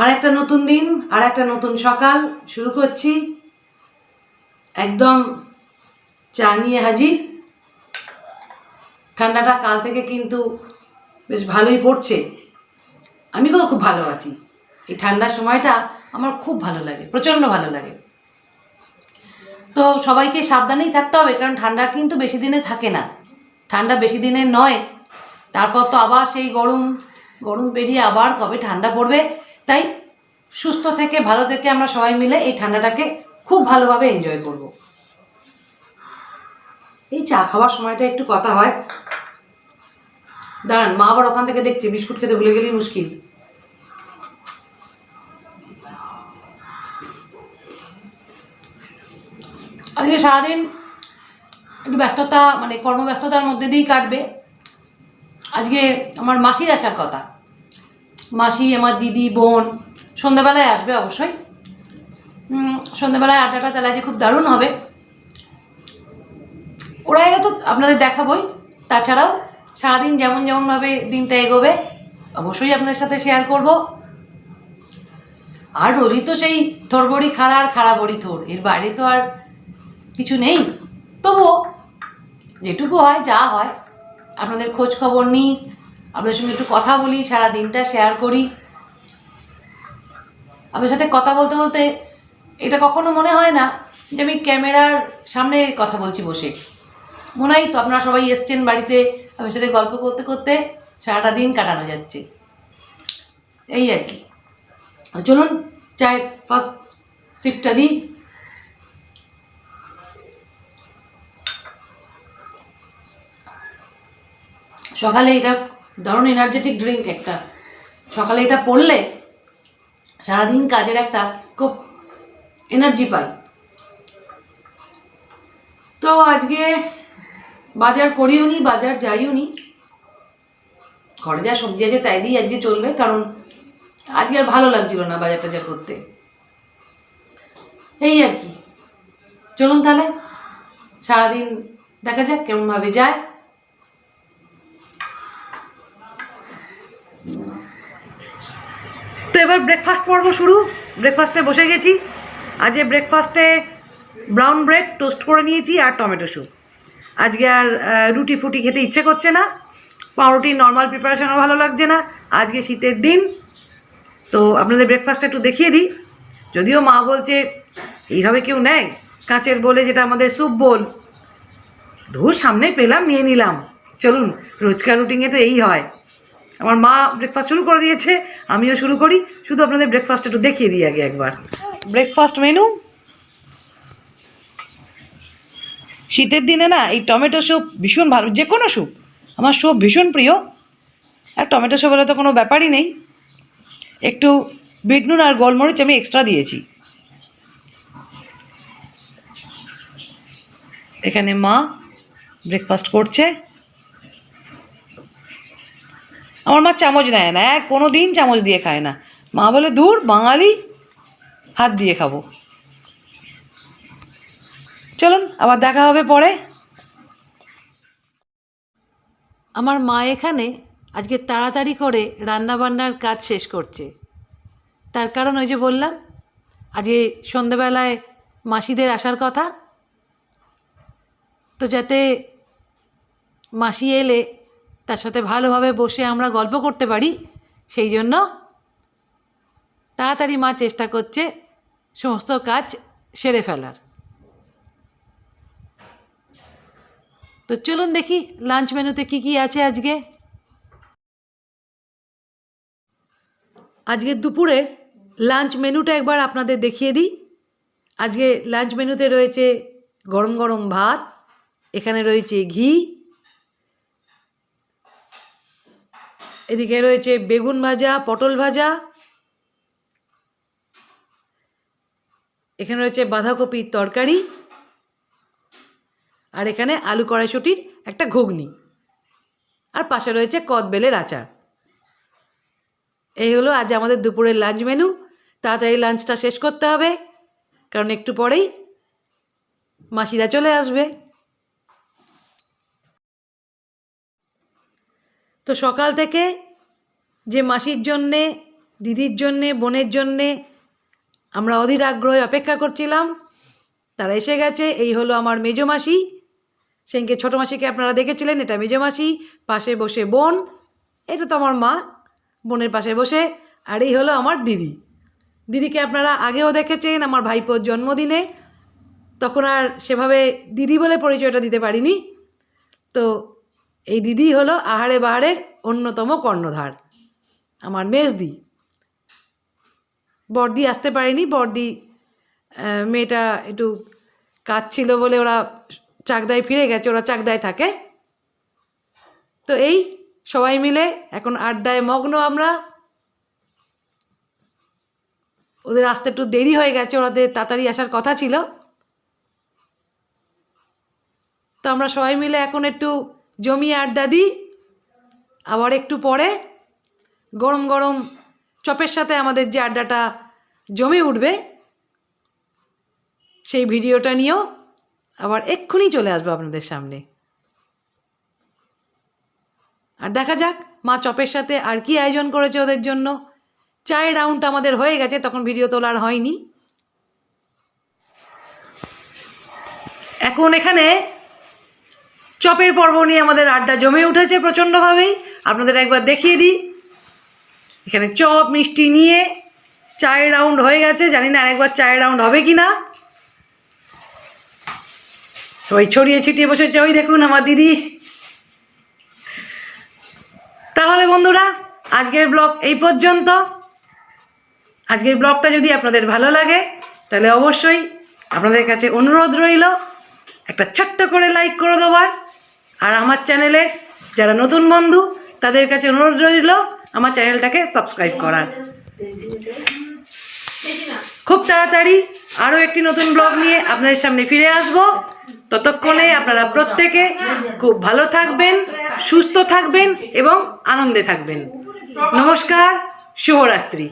আর একটা নতুন দিন আর একটা নতুন সকাল। শুরু করছি একদম চা নিয়ে হাজির। ঠান্ডাটা কাল থেকে কিন্তু বেশ ভালোই পড়ছে। আমি তো খুব ভালো আছি। এই ঠান্ডার সময়টা আমার খুব ভালো লাগে, প্রচণ্ড ভালো লাগে। তো সবাইকে সাবধানেই থাকতে হবে, কারণ ঠান্ডা কিন্তু বেশি দিনে থাকে না। ঠান্ডা বেশি দিনের নয়। তারপর তো আবার সেই গরম গরম পেরিয়ে আবার কবে ঠান্ডা পড়বে? তাই সুস্থ থেকে ভালো থেকে আমরা সবাই মিলে এই ঠান্ডাটাকে খুব ভালোভাবে এনজয় করব। এই চা খাওয়ার সময়টা একটু কথা হয়। দাঁড়ান, মা আবার ওখান থেকে দেখছে, বিস্কুট খেতে ভুলে গেলেই মুশকিল। আজকে সারাদিন একটু ব্যস্ততা মানে কর্মব্যস্ততার মধ্যে দিয়েই কাটবে। আজকে আমার মাসির আসার কথা। মাসি, আমার দিদি, বোন, সন্ধ্যাবেলায় আসবে অবশ্যই। সন্ধ্যাবেলায় আড্ডাটা তাহলে যে খুব দারুণ হবে। ওরা এলে তো আপনাদের দেখাবই, তাছাড়াও সারাদিন যেমন যেমনভাবে দিনটা এগোবে, অবশ্যই আপনাদের সাথে শেয়ার করব। আর রোজই তো সেই থোর বড়ি খাড়া আর খাড়া বড়ি থোর, এর বাইরে তো আর কিছু নেই। তবুও যেটুকু হয়, যা হয়, আপনাদের খোঁজ খবর নিই আপনাদের সঙ্গে একটু কথা বলি, সারা দিনটা শেয়ার করি। আপনার সাথে কথা বলতে বলতে এটা কখনো মনে হয় না যে আমি ক্যামেরার সামনে কথা বলছি বসে। মনে হয় তো আপনারা সবাই এসছেন বাড়িতে আমার সাথে গল্প করতে করতে সারাটা দিন কাটানো যাচ্ছে। এই আর কি। চলুন, চায়ের ফার্স্ট সিপটা দিই। সকালে এটা দারুণ এনার্জেটিক ড্রিঙ্ক একটা। সকালে এটা পড়লে সারাদিন কাজের একটা খুব এনার্জি পাই। তো আজকে বাজার করিও নি, বাজার যাইও নি। ঘরে যা সবজি আছে তাই দিয়ে আজকে চলবে, কারণ আজকে আর ভালো লাগছিল না বাজার টাজার করতে। এই আর কি। চলুন তাহলে, সারাদিন দেখা যাক কেমনভাবে যায়। তো এবার ব্রেকফাস্ট পর্ব শুরু। ব্রেকফাস্টে বসে গেছি। আজকে ব্রেকফাস্টে ব্রাউন ব্রেড টোস্ট করে নিয়েছি আর টমেটো স্যুপ আজকে আর রুটি ফুটি খেতে ইচ্ছে করছে না। পাউরুটির নর্মাল প্রিপারেশনও ভালো লাগছে না। আজকে শীতের দিন। তো আপনাদের ব্রেকফাস্টটা একটু দেখিয়ে দিই। যদিও মা বলছে, এইভাবে কেউ নেয়? কাঁচের বলে যেটা আমাদের স্যুপ বোল ধূর সামনে পেলাম, নিয়ে নিলাম। চলুন, রোজকার রুটিনে তো এই হয়। আমার মা ব্রেকফাস্ট শুরু করে দিয়েছে, আমিও শুরু করি। শুধু আপনাদের ব্রেকফাস্ট একটু দেখিয়ে দিই আগে একবার। ব্রেকফাস্ট মেনু শীতের দিনে না, এই টমেটো স্যুপ ভীষণ ভালো, যে কোনো স্যুপ আমার স্যুপ ভীষণ প্রিয়। আর টমেটো স্যুপ হলে তো কোনো ব্যাপারই নেই। একটু বিট নুন আর গোলমরিচ আমি এক্সট্রা দিয়েছি। এখানে মা ব্রেকফাস্ট করছে। আমার মা চামচ নেয় না, এক কোনো দিন চামচ দিয়ে খায় না। মা বলে দূর বাঙালি, হাত দিয়ে খাব। চলুন, আবার দেখা হবে পরে। আমার মা এখানে আজকে তাড়াতাড়ি করে রান্নাবান্নার কাজ শেষ করছে। তার কারণ ওই যে বললাম, আজকে সন্ধেবেলায় মাসিদের আসার কথা। তো যাতে মাসি এলে তার সাথে ভালোভাবে বসে আমরা গল্প করতে পারি, সেই জন্য তাড়াতাড়ি মা চেষ্টা করছে সমস্ত কাজ সেরে ফেলার। তো চলুন দেখি লাঞ্চ মেনুতে কি কি আছে আজকে। আজকে দুপুরের লাঞ্চ মেনুটা একবার আপনাদের দেখিয়ে দিই। আজকে লাঞ্চ মেনুতে রয়েছে গরম গরম ভাত, এখানে রয়েছে ঘি এদিকে রয়েছে বেগুন ভাজা, পটল ভাজা। এখানে রয়েছে বাঁধাকপির তরকারি। আর এখানে আলু কড়াইশুটির একটা ঘুগনি। আর পাশে রয়েছে কদবেলের আচার। এই হলো আজ আমাদের দুপুরের লাঞ্চ মেনু। তাড়াতাড়ি লাঞ্চটা শেষ করতে হবে, কারণ একটু পরেই মাসিরা চলে আসবে। তো সকাল থেকে যে মাসির জন্যে, দিদির জন্যে, বোনের জন্যে আমরা অধীর আগ্রহে অপেক্ষা করছিলাম, তারা এসে গেছে, এই হলো আমার মেজো মাসি। সেনকে ছোটো মাসিকে আপনারা দেখেছিলেন, এটা মেজো মাসি, পাশে বসে বোন, এটা তো আমার মা, বোনের পাশে বসে, আর এই হলো আমার দিদি। দিদিকে আপনারা আগেও দেখেছেন, আমার ভাইপোর জন্মদিনে। তখন আর সেভাবে দিদি বলে পরিচয়টা দিতে পারিনি। তো এই দিদি হলো আহারে বাহারের অন্যতম কর্ণধার। আমার মেজদি। বর্দি আসতে পারেনি বর্দি মেয়েটা একটু কাজ ছিল বলে ওরা চাকদায় ফিরে গেছে, ওরা চাকদায় থাকে। তো এই সবাই মিলে এখন আড্ডায় মগ্ন আমরা। ওদের আসতে একটু দেরি হয়ে গেছে ওদের তাড়াতাড়ি আসার কথা ছিল। তো আমরা সবাই মিলে এখন একটু জমিয়ে আড্ডা দিই আবার একটু পরে গরম গরম চপের সাথে আমাদের যে আড্ডাটা জমে উঠবে, সেই ভিডিওটা নিয়েও আবার এক্ষুনি চলে আসব আপনাদের সামনে। আর দেখা যাক মা চপের সাথে আর কি আয়োজন করেছে ওদের জন্য। চায়ের রাউন্ড আমাদের হয়ে গেছে, তখন ভিডিও তোলার হয়নি। এখন এখানে চপের পর্ব নিয়ে আমাদের আড্ডা জমে উঠেছে প্রচণ্ডভাবেই। আপনাদের একবার দেখিয়ে দিই। এখানে চপ, মিষ্টি নিয়ে চায়ের রাউন্ড হয়ে গেছে। জানি না আরেকবার চায়ের রাউন্ড হবে কি না সবাই ছড়িয়ে ছিটিয়ে বসেছে। ওই দেখুন আমার দিদি। তাহলে বন্ধুরা, আজকের ব্লগ এই পর্যন্ত। আজকের ব্লগটা যদি আপনাদের ভালো লাগে, তাহলে অবশ্যই আপনাদের কাছে অনুরোধ রইল, একটা ছোট্ট করে লাইক করে দেওয়ার। আর আমার চ্যানেলের যারা নতুন বন্ধু, তাদের কাছে অনুরোধ রইল আমার চ্যানেলটাকে সাবস্ক্রাইব করার। খুব তাড়াতাড়ি আরও একটি নতুন ব্লগ নিয়ে আপনাদের সামনে ফিরে আসব। ততক্ষণে আপনারা প্রত্যেকে খুব ভালো থাকবেন, সুস্থ থাকবেন এবং আনন্দে থাকবেন। নমস্কার, শুভরাত্রি।